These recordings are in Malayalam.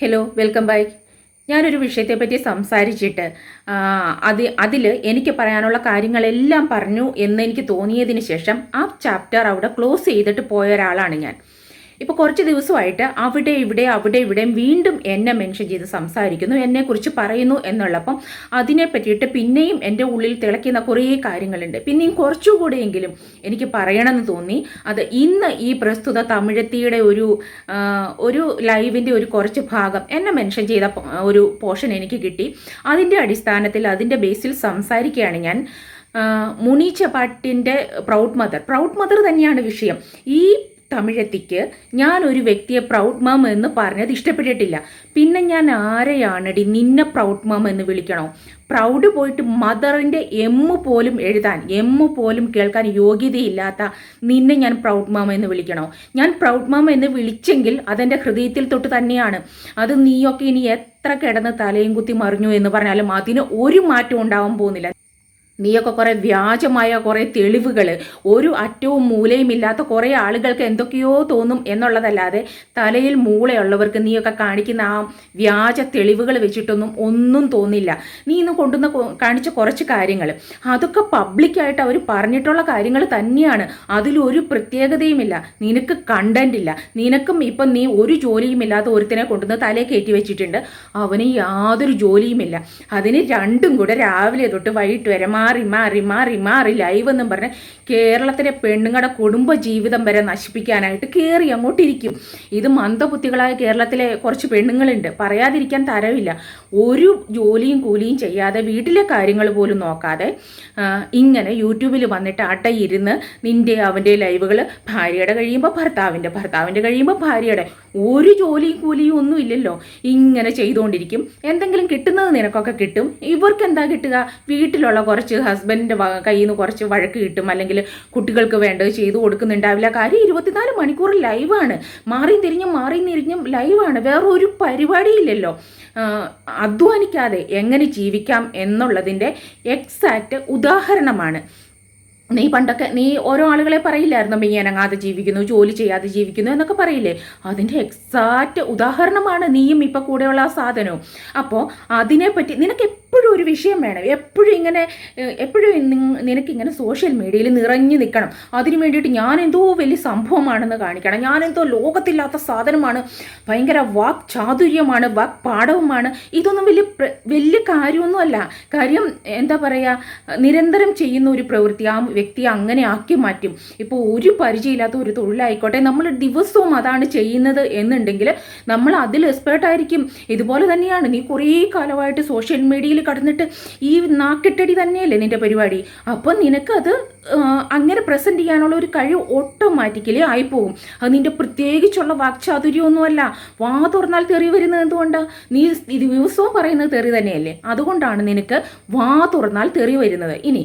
ഹലോ വെൽക്കം ബാക്ക് ഞാനൊരു വിഷയത്തെപ്പറ്റി സംസാരിച്ചിട്ട് അത് അതിൽ എനിക്ക് പറയാനുള്ള കാര്യങ്ങളെല്ലാം പറഞ്ഞു എന്ന് എനിക്ക് തോന്നിയതിന് ശേഷം ആ ചാപ്റ്റർ അവിടെ ക്ലോസ് ചെയ്തിട്ട് പോയ ഒരാളാണ് ഞാൻ. ഇപ്പോൾ കുറച്ച് ദിവസമായിട്ട് അവിടെ ഇവിടെ അവിടെ ഇവിടെയും വീണ്ടും എന്നെ മെൻഷൻ ചെയ്ത് സംസാരിക്കുന്നു എന്നെക്കുറിച്ച് പറയുന്നു എന്നുള്ളപ്പം അതിനെ പറ്റിയിട്ട് പിന്നെയും എന്റെ ഉള്ളിൽ തിളയ്ക്കുന്ന കുറേ കാര്യങ്ങളുണ്ട്. പിന്നെയും കുറച്ചുകൂടെയെങ്കിലും എനിക്ക് പറയണമെന്ന് തോന്നി. അത് ഇന്ന് ഈ പ്രസ്തുത തമിഴത്തിയുടെ ഒരു ഒരു ലൈവിന്റെ ഒരു കുറച്ച് ഭാഗം എന്നെ മെൻഷൻ ചെയ്ത ഒരു പോർഷൻ എനിക്ക് കിട്ടി. അതിന്റെ അടിസ്ഥാനത്തിൽ അതിന്റെ ബേസിൽ സംസാരിക്കുകയാണ് ഞാൻ. ആ, മുനീച്ച പാട്ടിന്റെ പ്രൗഡ് മദർ. പ്രൗഡ് മദർ തന്നെയാണ് വിഷയം. ഈ തമിഴത്തിക്ക് ഞാൻ ഒരു വ്യക്തിയെ പ്രൗഡ് മാം എന്ന് പറഞ്ഞത് ഇഷ്ടപ്പെട്ടിട്ടില്ല. പിന്നെ ഞാൻ ആരെയാണടി നിന്നെ പ്രൗഡ് മാം എന്ന് വിളിക്കണോ? പ്രൗഡ് പോയിട്ട് മദറിന്റെ എമ്മ് പോലും എഴുതാൻ എമ്മ് പോലും കേൾക്കാൻ യോഗ്യതയില്ലാത്ത നിന്നെ ഞാൻ പ്രൗഡ് മാം എന്ന് വിളിക്കണോ? ഞാൻ പ്രൗഡ് മാം എന്ന് വിളിച്ചെങ്കിൽ അതെന്റെ ഹൃദയത്തിൽ തൊട്ട് തന്നെയാണ്. അത് നീയൊക്കെ ഇനി എത്ര കിടന്ന് തലയും കുത്തി മറിഞ്ഞു എന്ന് പറഞ്ഞാലും അതിന് ഒരു മാറ്റം ഉണ്ടാവാൻ പോകുന്നില്ല. നീയൊക്കെ കുറേ വ്യാജമായ കുറേ തെളിവുകൾ ഒരു അറ്റവും മൂലയും ഇല്ലാത്ത കുറേ ആളുകൾക്ക് എന്തൊക്കെയോ തോന്നും എന്നുള്ളതല്ലാതെ തലയിൽ മൂളയുള്ളവർക്ക് നീയൊക്കെ കാണിക്കുന്ന ആ വ്യാജ തെളിവുകൾ വെച്ചിട്ടൊന്നും ഒന്നും തോന്നില്ല. നീ ഇന്ന് കൊണ്ടുവന്ന കാണിച്ച കുറച്ച് കാര്യങ്ങൾ അതൊക്കെ പബ്ലിക്കായിട്ട് അവർ പറഞ്ഞിട്ടുള്ള കാര്യങ്ങൾ തന്നെയാണ്. അതിലൊരു പ്രത്യേകതയുമില്ല. നിനക്ക് കണ്ടന്റ് ഇല്ല. നിനക്കും ഇപ്പം നീ ഒരു ജോലിയും ഇല്ലാത്ത ഒരുത്തിനെ കൊണ്ടുവന്ന് തലയെ കയറ്റി വെച്ചിട്ടുണ്ട്. അവന് യാതൊരു ജോലിയുമില്ല. അതിന് രണ്ടും കൂടെ രാവിലെ തൊട്ട് വൈകിട്ട് വരെ മാറി മാറി മാറി മാറി ലൈവ് എന്നും പറഞ്ഞ് കേരളത്തിലെ പെണ്ണുങ്ങളുടെ കുടുംബ ജീവിതം വരെ നശിപ്പിക്കാനായിട്ട് കയറി അങ്ങോട്ടിരിക്കും. ഇത് മന്ദബുദ്ധികളായ കേരളത്തിലെ കുറച്ച് പെണ്ണുങ്ങളുണ്ട്. പറയാതിരിക്കാൻ തരവില്ല. ഒരു ജോലിയും കൂലിയും ചെയ്യാതെ വീട്ടിലെ കാര്യങ്ങൾ പോലും നോക്കാതെ ഇങ്ങനെ യൂട്യൂബിൽ വന്നിട്ട് അട്ടയിരുന്ന് നിന്റെ അവന്റെ ലൈവുകൾ ഭാര്യയുടെ കഴിയുമ്പോൾ ഭർത്താവിന്റെ ഭർത്താവിന്റെ കഴിയുമ്പോൾ ഭാര്യയുടെ. ഒരു ജോലിയും കൂലിയും ഒന്നും ഇല്ലല്ലോ. ഇങ്ങനെ ചെയ്തുകൊണ്ടിരിക്കും. എന്തെങ്കിലും കിട്ടുന്നത് നിനക്കൊക്കെ കിട്ടും. ഇവർക്ക് എന്താ കിട്ടുക? വീട്ടിലുള്ള കുറച്ച് ഹസ്ബൻഡിന്റെ കയ്യിൽ നിന്ന് കുറച്ച് വഴക്ക് കിട്ടും. അല്ലെങ്കിൽ കുട്ടികൾക്ക് വേണ്ടത് ചെയ്തു കൊടുക്കുന്നുണ്ടാവില്ല. കാര്യം ഇരുപത്തിനാല് മണിക്കൂർ ലൈവാണ് മാറി തിരിഞ്ഞും മാറി തിരിഞ്ഞും ലൈവാണ് വേറെ ഒരു പരിപാടിയില്ലല്ലോ. അധ്വാനിക്കാതെ എങ്ങനെ ജീവിക്കാം എന്നുള്ളതിന്റെ എക്സാക്റ്റ് ഉദാഹരണമാണ്. നീ പണ്ടൊക്കെ നീ ഓരോ ആളുകളെ പറയില്ലായിരുന്നു? മീ അനങ്ങാതെ ജീവിക്കുന്നു ജോലി ചെയ്യാതെ ജീവിക്കുന്നു എന്നൊക്കെ പറയില്ലേ? അതിന്റെ എക്സാക്റ്റ് ഉദാഹരണമാണ് നീയും ഇപ്പം കൂടെയുള്ള ആ സാധനവും. അപ്പോൾ അതിനെപ്പറ്റി നിനക്ക് ഒരു വിഷയം വേണം. എപ്പോഴും ഇങ്ങനെ എപ്പോഴും നിനക്കിങ്ങനെ സോഷ്യൽ മീഡിയയിൽ നിറഞ്ഞു നിൽക്കണം. അതിന് വേണ്ടിയിട്ട് ഞാൻ എന്തോ വലിയ സംഭവമാണെന്ന് കാണിക്കണം. ഞാൻ എന്തോ ലോകത്തില്ലാത്ത സാധനമാണ്. ഭയങ്കര വാക് ചാതുര്യമാണ് വാക് പാഠവുമാണ്. ഇതൊന്നും വലിയ വലിയ കാര്യമൊന്നുമല്ല. കാര്യം എന്താ പറയുക നിരന്തരം ചെയ്യുന്ന ഒരു പ്രവൃത്തി ആ വ്യക്തിയെ അങ്ങനെ ആക്കി മാറ്റും. ഇപ്പോൾ ഒരു പരിചയമില്ലാത്ത ഒരു തൊഴിലായിക്കോട്ടെ നമ്മൾ ദിവസവും അതാണ് ചെയ്യുന്നത് എന്നുണ്ടെങ്കിൽ നമ്മൾ അതിൽ എക്സ്പേർട്ടായിരിക്കും ഇതുപോലെ തന്നെയാണ്. നീ കുറേ കാലമായിട്ട് സോഷ്യൽ മീഡിയയിൽ കടന്നിട്ട് ഈ നാക്കെട്ടടി തന്നെയല്ലേ നിന്റെ പരിപാടി? അപ്പം നിനക്കത് അങ്ങനെ പ്രസന്റ് ചെയ്യാനുള്ള ഒരു കഴിവ് ഓട്ടോമാറ്റിക്കലി ആയിപ്പോവും. അത് നിന്റെ പ്രത്യേകിച്ചുള്ള വാക്ചാതുര്യമൊന്നുമല്ല. വാ തുറന്നാൽ തെറി വരുന്നത് എന്തുകൊണ്ടാണ് നീ ദിവസവും പറയുന്നത് തെറി തന്നെയല്ലേ? അതുകൊണ്ടാണ് നിനക്ക് വാ തുറന്നാൽ തെറി വരുന്നത്. ഇനി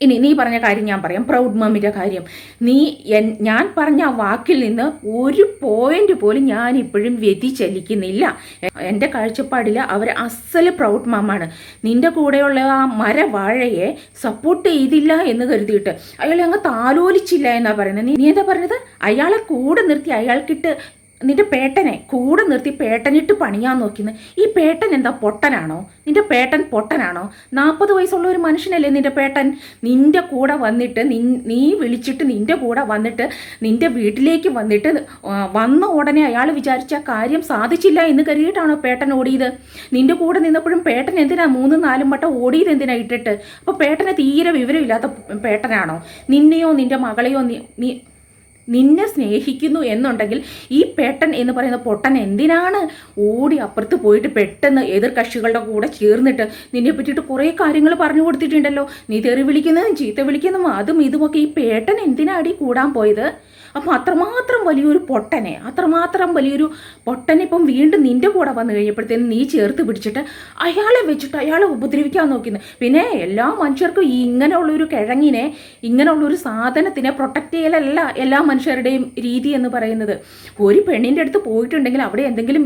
ഇനി നീ പറഞ്ഞ കാര്യം ഞാൻ പറയാം. പ്രൗഡ് മമ്മിന്റെ കാര്യം. നീ ഞാൻ പറഞ്ഞ വാക്കിൽ നിന്ന് ഒരു പോയിന്റ് പോലും ഞാൻ ഇപ്പോഴും വ്യതിചലിക്കുന്നില്ല. എന്റെ കാഴ്ചപ്പാടിൽ അവർ അസൽ പ്രൗഡ് മമ്മാണ് നിന്റെ കൂടെയുള്ള ആ മരവാഴയെ സപ്പോർട്ട് ചെയ്തില്ല എന്ന് കരുതിയിട്ട് അയാളെ അങ്ങ് താലോലിച്ചില്ല എന്നാ പറയുന്നത്. നീ നീ എന്താ പറഞ്ഞത്? അയാളെ കൂടെ നിർത്തി അയാൾക്കിട്ട് നിന്റെ പേട്ടനെ കൂടെ നിർത്തി പേട്ടനിട്ട് പണിയാൻ നോക്കിന്ന്. ഈ പേട്ടൻ എന്താ പൊട്ടനാണോ? നിന്റെ പേട്ടൻ പൊട്ടനാണോ? നാൽപ്പത് വയസ്സുള്ള ഒരു മനുഷ്യനല്ലേ നിന്റെ പേട്ടൻ? നിന്റെ കൂടെ വന്നിട്ട് നീ വിളിച്ചിട്ട് നിന്റെ കൂടെ വന്നിട്ട് നിന്റെ വീട്ടിലേക്ക് വന്നിട്ട് വന്ന ഉടനെ അയാൾ വിചാരിച്ച കാര്യം സാധിച്ചില്ല എന്ന് കരുതിയിട്ടാണോ പേട്ടൻ ഓടിയത്? നിന്റെ കൂടെ നിന്നപ്പോഴും പേട്ടൻ എന്തിനാ മൂന്നും നാലും വട്ടം ഓടിയത് എന്തിനാ ഇട്ടിട്ട്? അപ്പോൾ പേട്ടനെ തീരെ വിവരമില്ലാത്ത പേട്ടനാണോ? നിന്നെയോ നിന്റെ മകളെയോ നീ നിന്നെ സ്നേഹിക്കുന്നു എന്നുണ്ടെങ്കിൽ ഈ പേട്ടൻ എന്ന് പറയുന്ന പൊട്ടൻ എന്തിനാണ് ഓടി അപ്പുറത്ത് പോയിട്ട് പെട്ടെന്ന് എതിർ കക്ഷികളുടെ കൂടെ ചേർന്നിട്ട് നിന്നെ പറ്റിയിട്ട് കുറേ കാര്യങ്ങൾ പറഞ്ഞു കൊടുത്തിട്ടുണ്ടല്ലോ. നീ തെറി വിളിക്കുന്നതും ചീത്ത വിളിക്കുന്നതും അതും ഇതുമൊക്കെ ഈ പേട്ടൻ എന്തിനാടി കൂടാൻ പോയത്? അപ്പം അത്രമാത്രം വലിയൊരു പൊട്ടനെ അത്രമാത്രം വലിയൊരു പൊട്ടനെ ഇപ്പം വീണ്ടും നിന്റെ കൂടെ വന്നു കഴിഞ്ഞപ്പോഴത്തേനും നീ ചേർത്ത് പിടിച്ചിട്ട് അയാളെ വെച്ചിട്ട് അയാളെ ഉപദ്രവിക്കാൻ നോക്കുന്നത് പിന്നെ എല്ലാ മനുഷ്യർക്കും ഈ ഇങ്ങനെയുള്ളൊരു കിഴങ്ങിനെ ഇങ്ങനെയുള്ളൊരു സാധനത്തിനെ പ്രൊട്ടക്റ്റ് ചെയ്യലല്ല എല്ലാ മനുഷ്യരുടെയും രീതി എന്ന് പറയുന്നത്. ഒരു പെണ്ണിന്റെ അടുത്ത് പോയിട്ടുണ്ടെങ്കിൽ അവിടെ എന്തെങ്കിലും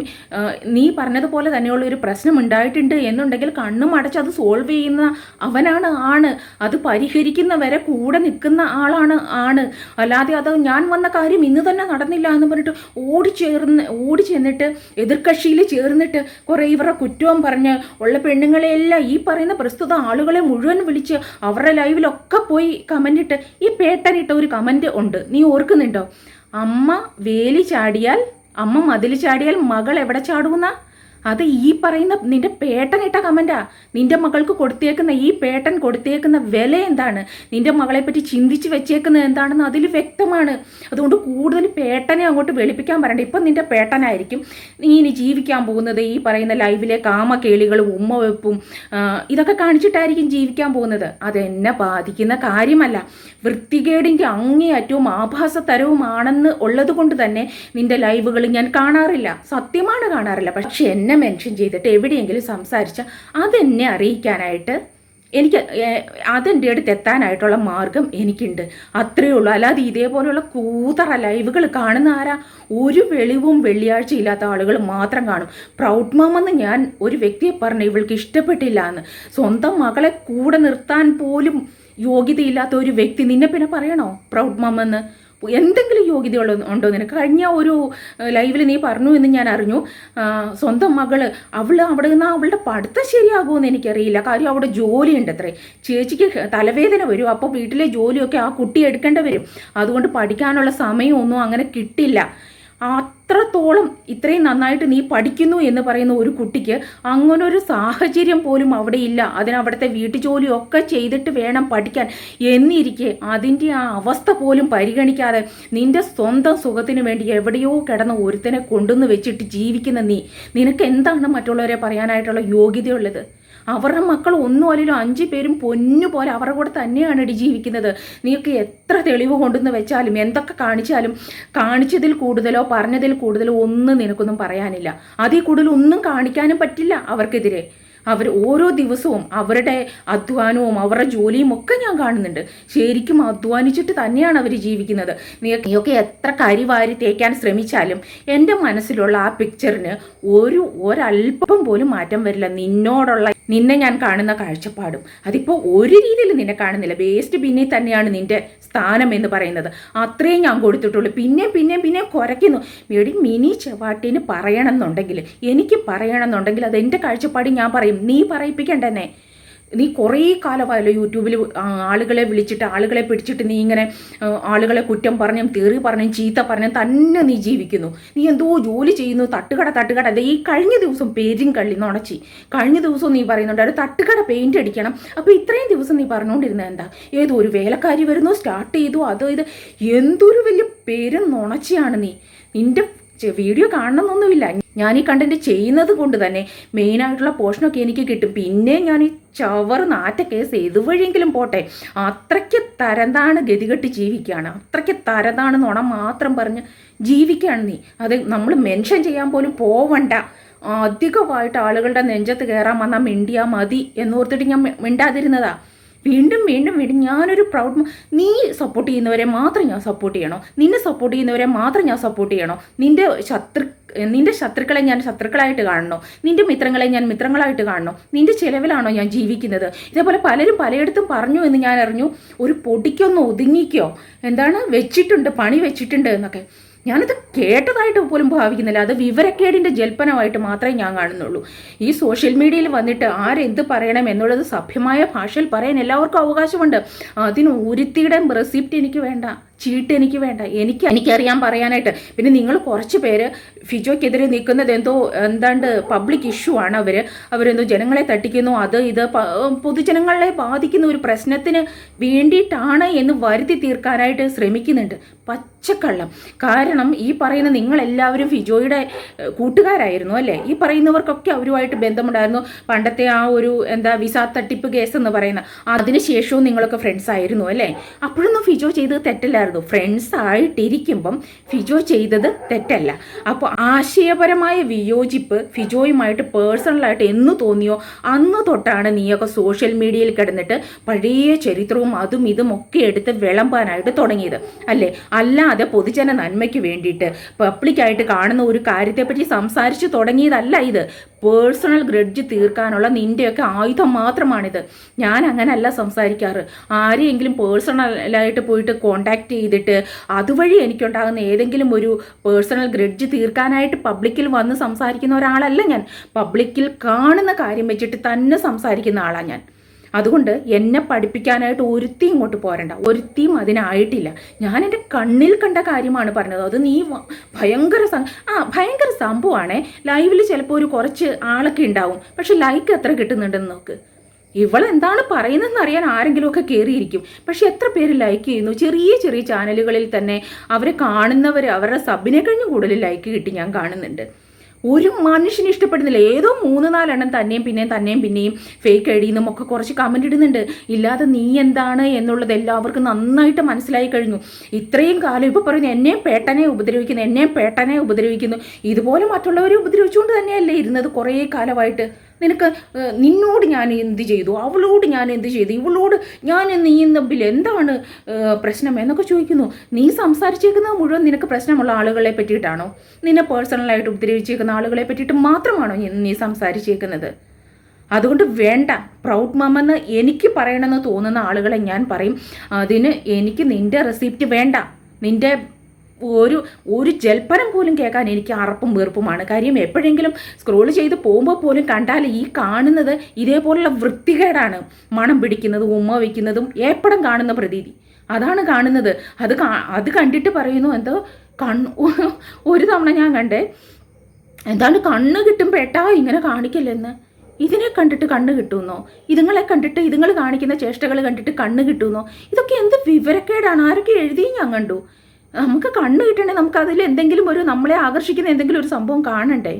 നീ പറഞ്ഞതുപോലെ തന്നെയുള്ള ഒരു പ്രശ്നം ഉണ്ടായിട്ടുണ്ട് എന്നുണ്ടെങ്കിൽ കണ്ണും അടച്ച് അത് സോൾവ് ചെയ്യുന്ന അവനാണ് ആണ്. അത് പരിഹരിക്കുന്നവരെ കൂടെ നിൽക്കുന്ന ആളാണ് ആണ്. അല്ലാതെ അത് ഞാൻ വന്ന് വന്ന കാര്യം ഇന്ന് തന്നെ നടന്നില്ല എന്ന് പറഞ്ഞിട്ട് ഓടി ചേർന്ന് ഓടി ചെന്നിട്ട് എതിർകക്ഷിയിൽ ചേർന്നിട്ട് കുറേ ഇവരുടെ കുറ്റവും പറഞ്ഞ് ഉള്ള പെണ്ണുങ്ങളെയെല്ലാം ഈ പറയുന്ന പ്രസ്തുത ആളുകളെ മുഴുവൻ വിളിച്ച് അവരുടെ ലൈവിലൊക്കെ പോയി കമന്റ് ഇട്ട് ഈ പേട്ടനിട്ട ഒരു കമന്റ് ഉണ്ട്. നീ ഓർക്കുന്നുണ്ടോ? അമ്മ വേലി ചാടിയാൽ അമ്മ മതിൽ ചാടിയാൽ മകൾ എവിടെ ചാടുമെന്നാ? അത് ഈ പറയുന്ന നിന്റെ പേട്ടൻ ഇട്ട കമന്റാ നിന്റെ മകൾക്ക് കൊടുത്തേക്കുന്ന ഈ പേട്ടൻ കൊടുത്തേക്കുന്ന വില എന്താണ്? നിന്റെ മകളെ പറ്റി ചിന്തിച്ച് വെച്ചേക്കുന്നത് എന്താണെന്ന് അതിൽ വ്യക്തമാണ്. അതുകൊണ്ട് കൂടുതൽ പേട്ടനെ അങ്ങോട്ട് വെളിപ്പിക്കാൻ പറയണ്ട. ഇപ്പം നിന്റെ പേട്ടനായിരിക്കും. നീ ഇനി ജീവിക്കാൻ പോകുന്നത് ഈ പറയുന്ന ലൈവിലെ കാമക്കേളികളും ഉമ്മവെപ്പും ഇതൊക്കെ കാണിച്ചിട്ടായിരിക്കും ജീവിക്കാൻ പോകുന്നത്. അതെന്നെ ബാധിക്കുന്ന കാര്യമല്ല. വൃത്തികേടിന്റെ അങ്ങേയറ്റവും ആഭാസതരവുമാണെന്ന് ഉള്ളത് കൊണ്ട് തന്നെ നിന്റെ ലൈവുകൾ ഞാൻ കാണാറില്ല. സത്യമാണ് കാണാറില്ല. പക്ഷെ എന്നെ മെൻഷൻ ചെയ്തിട്ട് എവിടെയെങ്കിലും സംസാരിച്ചാൽ അതെന്നെ അറിയിക്കാനായിട്ട് എനിക്ക് അതെന്റെ അടുത്ത് എത്താനായിട്ടുള്ള മാർഗം എനിക്കുണ്ട്. അത്രയേ ഉള്ളൂ. അല്ലാതെ ഇതേപോലെയുള്ള കൂതറ ലൈവുകൾ കാണുന്ന ആരാ? ഒരു വെളിവും വെള്ളിയാഴ്ച ഇല്ലാത്ത ആളുകൾ മാത്രം കാണും. പ്രൗഡ് മാമെന്ന് എന്ന് ഞാൻ ഒരു വ്യക്തിയെ പറഞ്ഞു ഇവൾക്ക് ഇഷ്ടപ്പെട്ടില്ല എന്ന് സ്വന്തം മകളെ കൂടെ നിർത്താൻ പോലും യോഗ്യതയില്ലാത്ത ഒരു വ്യക്തി നിന്നെ പിന്നെ പറയണോ? പ്രൗഡ് മാമെന്ന് എന്ന്. എന്തെങ്കിലും യോഗ്യതയുള്ള ഉണ്ടോ നിനക്ക്? കഴിഞ്ഞ ഒരു ലൈവിൽ നീ പറഞ്ഞു എന്ന് ഞാൻ അറിഞ്ഞു. സ്വന്തം മകൾ അവൾ അവിടെ നിന്ന് അവളുടെ പഠിത്തം ശരിയാകുമെന്ന് എനിക്കറിയില്ല. കാര്യം അവിടെ ജോലിയുണ്ട് അത്രേ. ചേച്ചിക്ക് തലവേദന വരും. അപ്പോൾ വീട്ടിലെ ജോലിയൊക്കെ ആ കുട്ടി എടുക്കേണ്ടി വരും. അതുകൊണ്ട് പഠിക്കാനുള്ള സമയമൊന്നും അങ്ങനെ കിട്ടില്ല. അത്രത്തോളം ഇത്രയും നന്നായിട്ട് നീ പഠിക്കുന്നു എന്ന് പറയുന്ന ഒരു കുട്ടിക്ക് അങ്ങനൊരു സാഹചര്യം പോലും അവിടെ ഇല്ല. അതിന് അവിടുത്തെ വീട്ടുജോലിയൊക്കെ ചെയ്തിട്ട് വേണം പഠിക്കാൻ. എന്നിരിക്കെ അതിന്റെ ആ അവസ്ഥ പോലും പരിഗണിക്കാതെ നിന്റെ സ്വന്തം സുഖത്തിന് വേണ്ടി എവിടെയോ കിടന്ന ഒരുത്തനെ കൊണ്ടുവന്ന് വെച്ചിട്ട് ജീവിക്കുന്ന നീ. നിനക്ക് എന്താണ് മറ്റുള്ളവരെ പറയാനായിട്ടുള്ള യോഗ്യതയുള്ളത്? അവരുടെ മക്കൾ ഒന്നും അല്ലല്ലോ അഞ്ച് പേരും പൊന്നു പോലെ അവരുടെ കൂടെ തന്നെയാണ് ഇടി ജീവിക്കുന്നത്. നീക്ക് എത്ര തെളിവ് കൊണ്ടുവന്ന് വെച്ചാലും എന്തൊക്കെ കാണിച്ചാലും കാണിച്ചതിൽ കൂടുതലോ പറഞ്ഞതിൽ കൂടുതലോ ഒന്നും നിനക്കൊന്നും പറയാനില്ല. അതിൽ കൂടുതൽ ഒന്നും കാണിക്കാനും പറ്റില്ല അവർക്കെതിരെ. അവർ ഓരോ ദിവസവും അവരുടെ അധ്വാനവും അവരുടെ ജോലിയും ഒക്കെ ഞാൻ കാണുന്നുണ്ട്. ശരിക്കും അധ്വാനിച്ചിട്ട് തന്നെയാണ് അവർ ജീവിക്കുന്നത്. നീയൊക്കെ എത്ര കരി വാരി തേക്കാൻ ശ്രമിച്ചാലും എന്റെ മനസ്സിലുള്ള ആ പിക്ചറിന് ഒരു ഒരല്പം പോലും മാറ്റം വരില്ല. നിന്നോടുള്ള നിന്നെ ഞാൻ കാണുന്ന കാഴ്ചപ്പാടും. അതിപ്പോൾ ഒരു രീതിയിൽ നിന്നെ കാണുന്നില്ല. വേസ്റ്റ് ബിന്നിൽ തന്നെയാണ് നിന്റെ സ്ഥാനം എന്ന് പറയുന്നത്. അത്രയും ഞാൻ കൊടുത്തിട്ടുള്ളൂ. പിന്നെ പിന്നെ പിന്നെ കുറയ്ക്കുന്നു. മേടി മിനി ചെവാട്ടിന് പറയണമെന്നുണ്ടെങ്കിൽ എനിക്ക് പറയണമെന്നുണ്ടെങ്കിൽ അത് എന്റെ കാഴ്ചപ്പാട് ഞാൻ പറയും. നീ പറയിപ്പിക്കണ്ടെന്നെ. നീ കുറേ കാലമായല്ലോ യൂട്യൂബിൽ ആളുകളെ വിളിച്ചിട്ട് ആളുകളെ പിടിച്ചിട്ട് നീ ഇങ്ങനെ ആളുകളെ കുറ്റം പറഞ്ഞും തെറി പറഞ്ഞും ചീത്ത പറഞ്ഞും തന്നെ നീ ജീവിക്കുന്നു. നീ എന്തോ ജോലി ചെയ്യുന്നു തട്ടുകട തട്ടുകട. ദേ ഈ കഴിഞ്ഞ ദിവസം പേരും കള്ളി നുണച്ചി കഴിഞ്ഞ ദിവസം നീ പറയുന്നുണ്ട് ഒരു തട്ടുകട പെയിന്റ് അടിക്കണം. അപ്പോൾ ഇത്രയും ദിവസം നീ പറഞ്ഞുകൊണ്ടിരുന്നത് എന്താ? ഏതോ ഒരു വേലക്കാരി വരുന്നു സ്റ്റാർട്ട് ചെയ്തു അതോ ഇത് എന്തൊരു വലിയ പേരും നുണച്ചിയാണ് നീ. നിന്റെ വീഡിയോ കാണണമെന്നൊന്നുമില്ല. ഞാൻ ഈ കണ്ടന്റ് ചെയ്യുന്നത് കൊണ്ട് തന്നെ മെയിനായിട്ടുള്ള പോർഷനൊക്കെ എനിക്ക് കിട്ടും. പിന്നെ ഞാൻ ഈ ചവർ നാറ്റ കേസ് ഏതുവഴിയെങ്കിലും പോട്ടെ അത്രയ്ക്ക് തരന്താണ് ഗതികെട്ട് ജീവിക്കുകയാണ് അത്രയ്ക്ക് തരന്താണ് ഓണം മാത്രം പറഞ്ഞ് ജീവിക്കുകയാണ് നീ. അത് നമ്മൾ മെൻഷൻ ചെയ്യാൻ പോലും പോവണ്ട. അധികമായിട്ട് ആളുകളുടെ നെഞ്ചത്ത് കയറാൻ വന്നാൽ മിണ്ടിയാൽ മതി എന്നോർത്തിട്ട് ഞാൻ മിണ്ടാതിരുന്നതാണ് മിണ്ടാതിരുന്നതാ. വീണ്ടും വീണ്ടും വീണ്ടും ഞാനൊരു പ്രൗഡ് നീ സപ്പോർട്ട് ചെയ്യുന്നവരെ മാത്രം ഞാൻ സപ്പോർട്ട് ചെയ്യണോ? നിന്നെ സപ്പോർട്ട് ചെയ്യുന്നവരെ മാത്രം ഞാൻ സപ്പോർട്ട് ചെയ്യണോ? നിന്റെ ശത്രു നിന്റെ ശത്രുക്കളെ ഞാൻ ശത്രുക്കളായിട്ട് കാണണോ? നിന്റെ മിത്രങ്ങളെ ഞാൻ മിത്രങ്ങളായിട്ട് കാണണോ? നിന്റെ ചിലവിലാണോ ഞാൻ ജീവിക്കുന്നത്? ഇതേപോലെ പലരും പലയിടത്തും പറഞ്ഞു എന്ന് ഞാൻ അറിഞ്ഞു. ഒരു പൊടിക്കൊന്ന് ഒതുങ്ങിക്കോ. എന്താണ്? വെച്ചിട്ടുണ്ട് പണി വെച്ചിട്ടുണ്ട് എന്നൊക്കെ. ഞാനത് കേട്ടതായിട്ട് പോലും ഭാവിക്കുന്നില്ല. അത് വിവരക്കേടിന്റെ ജൽപ്പനമായിട്ട് മാത്രമേ ഞാൻ കാണുന്നുള്ളൂ. ഈ സോഷ്യൽ മീഡിയയിൽ വന്നിട്ട് ആരെന്ത് പറയണം എന്നുള്ളത് സഭ്യമായ ഭാഷയിൽ പറയാൻ എല്ലാവർക്കും അവകാശമുണ്ട്. അതിന് ഉരുത്തിയുടെ റെസിപ്റ്റ് എനിക്ക് വേണ്ട. ചീട്ട് എനിക്ക് വേണ്ട. എനിക്ക് എനിക്കറിയാൻ പറയാനായിട്ട്. പിന്നെ നിങ്ങൾ കുറച്ച് പേര് ഫിജോക്കെതിരെ നിൽക്കുന്നത് എന്തോ എന്താണ്ട് പബ്ലിക് ഇഷ്യൂ ആണ് അവർ അവരെന്തോ ജനങ്ങളെ തട്ടിക്കുന്നു അത് ഇത് പൊതുജനങ്ങളെ ബാധിക്കുന്ന ഒരു പ്രശ്നത്തിന് വേണ്ടിയിട്ടാണ് എന്ന് വരുത്തി തീർക്കാനായിട്ട് ശ്രമിക്കുന്നുണ്ട്. പച്ചക്കള്ളം. കാരണം ഈ പറയുന്ന നിങ്ങളെല്ലാവരും ഫിജോയുടെ കൂട്ടുകാരായിരുന്നു അല്ലേ? ഈ പറയുന്നവർക്കൊക്കെ അവരുമായിട്ട് ബന്ധമുണ്ടായിരുന്നു. പണ്ടത്തെ ആ ഒരു എന്താ വിസ തട്ടിപ്പ് കേസ് എന്ന് പറയുന്ന അതിനുശേഷവും നിങ്ങളൊക്കെ ഫ്രണ്ട്സ് ആയിരുന്നു അല്ലേ? അപ്പോഴൊന്നും ഫിജോ ചെയ്ത് തെറ്റല്ലായിരുന്നു? ഫ്രണ്ട്സ് ആയിട്ടിരിക്കുമ്പം ഫിജോ ചെയ്തത് തെറ്റല്ല. അപ്പോൾ ആശയപരമായ വിയോജിപ്പ് ഫിജോയുമായിട്ട് പേഴ്സണലായിട്ട് എന്ന് തോന്നിയോ? അന്ന് തൊട്ടാണ് നീയൊക്കെ സോഷ്യൽ മീഡിയയിൽ കിടന്നിട്ട് പഴയ ചരിത്രവും അതും ഇതും ഒക്കെ എടുത്ത് വിളമ്പാനായിട്ട് തുടങ്ങിയത്. അല്ലേ? അല്ലാതെ പൊതുജന നന്മയ്ക്ക് വേണ്ടിയിട്ട് പബ്ലിക്കായിട്ട് കാണുന്ന ഒരു കാര്യത്തെപ്പറ്റി സംസാരിച്ച് തുടങ്ങിയതല്ല ഇത്. പേഴ്സണൽ ഗ്രഡ്ജ് തീർക്കാനുള്ള നിന്റെയൊക്കെ ആയുധം മാത്രമാണിത്. ഞാൻ അങ്ങനെയല്ല സംസാരിക്കാറ്. ആരെയെങ്കിലും പേഴ്സണലായിട്ട് പോയിട്ട് കോണ്ടാക്ട് ചെയ്തിട്ട് അതുവഴി എനിക്കുണ്ടാകുന്ന ഏതെങ്കിലും ഒരു പേഴ്സണൽ ഗ്രഡ്ജ് തീർക്കാനായിട്ട് പബ്ലിക്കിൽ വന്ന് സംസാരിക്കുന്ന ഒരാളല്ല ഞാൻ. പബ്ലിക്കിൽ കാണുന്ന കാര്യം വെച്ചിട്ട് തന്നെ സംസാരിക്കുന്ന ആളാണ് ഞാൻ. അതുകൊണ്ട് എന്നെ പഠിപ്പിക്കാനായിട്ട് ഒരുത്തി ഇങ്ങോട്ട് പോരണ്ട. ഒരുത്തിയും അതിനായിട്ടില്ല. ഞാൻ എന്റെ കണ്ണിൽ കണ്ട കാര്യമാണ് പറഞ്ഞത്. അത് നീ ഭയങ്കര ആ ഭയങ്കര സംഭവമാണേ ലൈവിൽ ചിലപ്പോൾ ഒരു കുറച്ച് ആളൊക്കെ ഉണ്ടാവും. പക്ഷെ ലൈക്ക് എത്ര കിട്ടുന്നുണ്ടെന്ന് നോക്ക്. ഇവൾ എന്താണ് പറയുന്നതെന്ന് അറിയാൻ ആരെങ്കിലുമൊക്കെ കയറിയിരിക്കും പക്ഷെ എത്ര പേര് ലൈക്ക് ചെയ്യുന്നു? ചെറിയ ചെറിയ ചാനലുകളിൽ തന്നെ അവരെ കാണുന്നവർ അവരുടെ സബിനെ കഴിഞ്ഞ് കൂടുതൽ ലൈക്ക് കിട്ടി ഞാൻ കാണുന്നുണ്ട്. ഒരു മനുഷ്യന് ഇഷ്ടപ്പെടുന്നില്ല. ഏതോ മൂന്ന് നാലെണ്ണം തന്നെയും പിന്നെയും തന്നെയും പിന്നെയും ഫേക്ക് ഐ ഡിന്നും ഒക്കെ കുറച്ച് കമന്റ് ഇടുന്നുണ്ട്. ഇല്ലാതെ നീ എന്താണ് എന്നുള്ളത് എല്ലാവർക്കും നന്നായിട്ട് മനസ്സിലായി കഴിഞ്ഞു. ഇത്രയും കാലം ഇപ്പോൾ പറയുന്നു എന്നെയും പേട്ടനെ ഉപദ്രവിക്കുന്നു എന്നെയും പേട്ടനെ ഉപദ്രവിക്കുന്നു. ഇതുപോലെ മറ്റുള്ളവരെ ഉപദ്രവിച്ചുകൊണ്ട് തന്നെയല്ലേ ഇരുന്നത് കുറേ കാലമായിട്ട്. നിനക്ക് നിന്നോട് ഞാൻ എന്ത് ചെയ്തു? അവളോട് ഞാൻ എന്ത് ചെയ്തു? ഇവളോട് ഞാൻ നീയും തമ്മിൽ എന്താണ് പ്രശ്നം എന്നൊക്കെ ചോദിക്കുന്നു. നീ സംസാരിച്ചേക്കുന്നത് മുഴുവൻ നിനക്ക് പ്രശ്നമുള്ള ആളുകളെ പറ്റിയിട്ടാണോ? നിന്നെ പേഴ്സണലായിട്ട് ഉപദ്രവിച്ചേക്കുന്ന ആളുകളെ പറ്റിയിട്ട് മാത്രമാണോ നീ- സംസാരിച്ചേക്കുന്നത്? അതുകൊണ്ട് വേണ്ട. പ്രൗഡ് മമെന്ന് എനിക്ക് പറയണമെന്ന് തോന്നുന്ന ആളുകളെ ഞാൻ പറയും. അതിന് എനിക്ക് നിന്റെ റെസിപ്റ്റ് വേണ്ട. നിന്റെ ഒരു ഒരു ജൽപ്പനം പോലും കേൾക്കാൻ എനിക്ക് അറപ്പും വെറുപ്പുമാണ്. കാര്യം എപ്പോഴെങ്കിലും സ്ക്രോൾ ചെയ്ത് പോകുമ്പോൾ പോലും കണ്ടാൽ ഈ കാണുന്നത് ഇതേപോലുള്ള വൃത്തികേടാണ്. മണം പിടിക്കുന്നതും ഉമ്മ വയ്ക്കുന്നതും ഏപ്പടം കാണുന്ന പ്രതീതി. അതാണ് കാണുന്നത്. അത് അത് കണ്ടിട്ട് പറയുന്നു എന്തോ കണ് ഒരു തവണ ഞാൻ കണ്ടേ എന്താണ് കണ്ണ് കിട്ടും പേട്ടാ ഇങ്ങനെ കാണിക്കല്ലെന്ന്? ഇതിനെ കണ്ടിട്ട് കണ്ണ് കിട്ടുമെന്നോ ഇതുങ്ങളെ കണ്ടിട്ട് ഇതുങ്ങൾ കാണിക്കുന്ന ചേഷ്ടകൾ കണ്ടിട്ട് കണ്ണ് കിട്ടുമെന്നോ ഇതൊക്കെ എന്ത് വിവരക്കേടാണ്? ആരൊക്കെ എഴുതി ഞാൻ കണ്ടു? നമുക്ക് കണ്ണ് കിട്ടണേ നമുക്ക് അതിൽ എന്തെങ്കിലും ഒരു നമ്മളെ ആകർഷിക്കുന്ന എന്തെങ്കിലും ഒരു സംഭവം കാണണ്ടേ?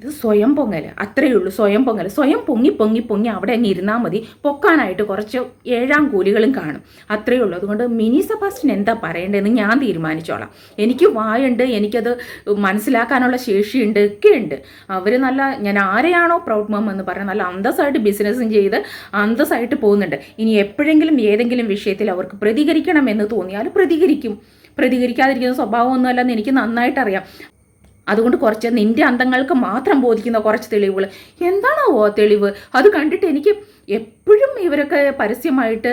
ഇത് സ്വയം പൊങ്ങൽ അത്രയേ ഉള്ളൂ സ്വയം പൊങ്ങൽ സ്വയം പൊങ്ങി പൊങ്ങി പൊങ്ങി അവിടെ അങ്ങ് ഇരുന്നാൽ മതി. പൊക്കാനായിട്ട് കുറച്ച് ഏഴാം കൂലികളും കാണും. അത്രയേ ഉള്ളൂ. അതുകൊണ്ട് മിനി സെബാസ്റ്റ്യൻ എന്താ പറയേണ്ടതെന്ന് ഞാൻ തീരുമാനിച്ചോളാം. എനിക്ക് വായുണ്ട് എനിക്കത് മനസ്സിലാക്കാനുള്ള ശേഷിയുണ്ട് ഒക്കെ ഉണ്ട് അവർ നല്ല ഞാൻ ആരെയാണോ പ്രൗഡ് മം എന്ന് പറഞ്ഞാൽ നല്ല അന്തസ്സായിട്ട് ബിസിനസ്സും ചെയ്ത് അന്തസ്സായിട്ട് പോകുന്നുണ്ട്. ഇനി എപ്പോഴെങ്കിലും ഏതെങ്കിലും വിഷയത്തിൽ അവർക്ക് പ്രതികരിക്കണം എന്ന് തോന്നിയാൽ പ്രതികരിക്കും. പ്രതികരിക്കാതിരിക്കുന്ന സ്വഭാവമൊന്നുമല്ലെന്ന് എനിക്ക് നന്നായിട്ട് അറിയാം അതുകൊണ്ട് കുറച്ച് നിന്റെ അന്തങ്ങൾക്ക് മാത്രം ബോധിക്കുന്ന കുറച്ച് തെളിവുകൾ. എന്താണാവോ ആ തെളിവ്? അത് കണ്ടിട്ട് എനിക്ക് എപ്പോഴും ഇവരൊക്കെ പരസ്യമായിട്ട്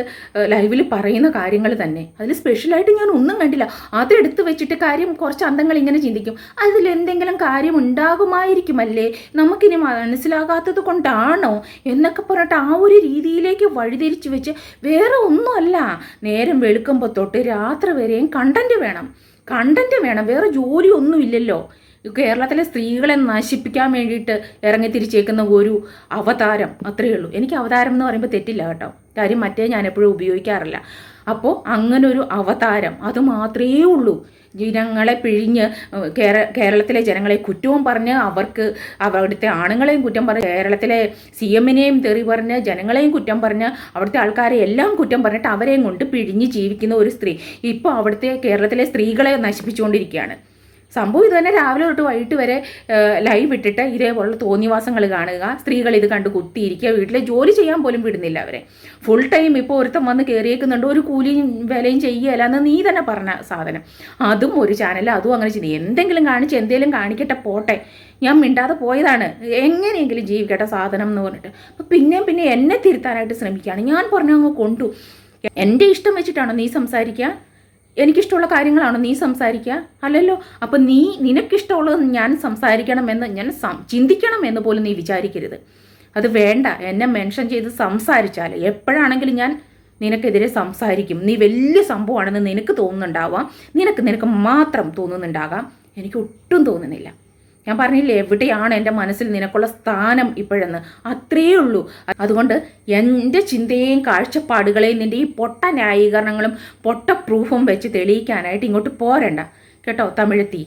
ലൈവിൽ പറയുന്ന കാര്യങ്ങൾ തന്നെ. അതിൽ സ്പെഷ്യലായിട്ട് ഞാൻ ഒന്നും കണ്ടില്ല. അതെടുത്ത് വെച്ചിട്ട് കാര്യം കുറച്ച് അന്തങ്ങൾ ഇങ്ങനെ ചിന്തിക്കും. അതിൽ എന്തെങ്കിലും കാര്യം ഉണ്ടാകുമായിരിക്കുമല്ലേ? നമുക്കിനി മനസ്സിലാകാത്തത് കൊണ്ടാണോ? എന്നൊക്കെ പറഞ്ഞിട്ട് ആ ഒരു രീതിയിലേക്ക് വഴിതിരിച്ച് വെച്ച് വേറെ ഒന്നുമല്ല. നേരം വെളുക്കുമ്പോൾ തൊട്ട് രാത്രി വരെയും കണ്ടന്റ് വേണം. കണ്ടന്റ് വേണം. വേറെ ജോലി ഒന്നുമില്ലല്ലോ കേരളത്തിലെ സ്ത്രീകളെ നശിപ്പിക്കാൻ വേണ്ടിയിട്ട് ഇറങ്ങിത്തിരിച്ചേക്കുന്ന ഒരു അവതാരം അത്രയേ ഉള്ളൂ. എനിക്ക് അവതാരം എന്ന് പറയുമ്പോൾ തെറ്റില്ല കേട്ടോ. കാര്യം മറ്റേ ഞാൻ എപ്പോഴും ഉപയോഗിക്കാറില്ല. അപ്പോൾ അങ്ങനൊരു അവതാരം അത് മാത്രമേ ഉള്ളൂ. ജനങ്ങളെ പിഴിഞ്ഞ് കേര കേരളത്തിലെ ജനങ്ങളെ കുറ്റവും പറഞ്ഞ് അവർക്ക് അവിടുത്തെ ആണുങ്ങളെയും കുറ്റം പറഞ്ഞ് കേരളത്തിലെ സി എമ്മിനെയും തെറി പറഞ്ഞ് ജനങ്ങളെയും കുറ്റം പറഞ്ഞ് അവിടുത്തെ ആൾക്കാരെ എല്ലാം കുറ്റം പറഞ്ഞിട്ട് അവരെയും കൊണ്ട് പിഴിഞ്ഞ് ജീവിക്കുന്ന ഒരു സ്ത്രീ ഇപ്പോൾ അവിടുത്തെ കേരളത്തിലെ സ്ത്രീകളെ നശിപ്പിച്ചുകൊണ്ടിരിക്കുകയാണ്. സംഭവം ഇത് തന്നെ രാവിലെ തൊട്ട് വൈകിട്ട് വരെ ലൈവ് ഇട്ടിട്ട് ഇതേപോലുള്ള തോന്നിവാസങ്ങൾ കാണുക. സ്ത്രീകൾ ഇത് കണ്ട് കുത്തിയിരിക്കുക. വീട്ടിലെ ജോലി ചെയ്യാൻ പോലും വിടുന്നില്ല അവരെ. ഫുൾ ടൈം ഇപ്പോൾ ഒരുത്തം വന്ന് കയറിയേക്കുന്നുണ്ട് ഒരു കൂലിയും വിലയും ചെയ്യുകയല്ല എന്ന് നീ തന്നെ പറഞ്ഞ സാധനം. അതും ഒരു ചാനൽ അതും അങ്ങനെ ചെയ്തു എന്തെങ്കിലും കാണിച്ച് എന്തെങ്കിലും കാണിക്കട്ടെ പോട്ടെ. ഞാൻ മിണ്ടാതെ പോയതാണ്. എങ്ങനെയെങ്കിലും ജീവിക്കട്ടെ സാധനം എന്ന് പറഞ്ഞിട്ട്. അപ്പം പിന്നെയും പിന്നെ എന്നെ തിരുത്താനായിട്ട് ശ്രമിക്കുകയാണ്. ഞാൻ പറഞ്ഞു അങ്ങ് കൊണ്ടു. എന്റെ ഇഷ്ടം വെച്ചിട്ടാണോ നീ സംസാരിക്കുക? എനിക്കിഷ്ടമുള്ള കാര്യങ്ങളാണോ നീ സംസാരിക്കുക? അല്ലല്ലോ അപ്പം നീ നിനക്കിഷ്ടമുള്ളത് ഞാൻ സംസാരിക്കണമെന്ന് ഞാൻ ചിന്തിക്കണം ചിന്തിക്കണമെന്ന് പോലും നീ വിചാരിക്കരുത്. അത് വേണ്ട എന്നെ മെൻഷൻ ചെയ്ത് സംസാരിച്ചാൽ എപ്പോഴാണെങ്കിലും ഞാൻ നിനക്കെതിരെ സംസാരിക്കും. നീ വലിയ സംഭവമാണെന്ന് നിനക്ക് തോന്നുന്നുണ്ടാവാം. നിനക്ക് നിനക്ക് മാത്രം തോന്നുന്നുണ്ടാകാം. എനിക്ക് ഒട്ടും തോന്നുന്നില്ല. ഞാൻ പറഞ്ഞില്ലേ എവിടെയാണ് എന്റെ മനസ്സിൽ നിനക്കുള്ള സ്ഥാനം ഇപ്പോഴെന്ന്? അത്രയേ ഉള്ളൂ. അതുകൊണ്ട് എന്റെ ചിന്തയെയും കാഴ്ചപ്പാടുകളെയും നിന്റെ ഈ പൊട്ട ന്യായീകരണങ്ങളും പൊട്ട പ്രൂഫും വെച്ച് തെളിയിക്കാനായിട്ട് ഇങ്ങോട്ട് പോരണ്ട. കേട്ടോ തമിഴത്തി.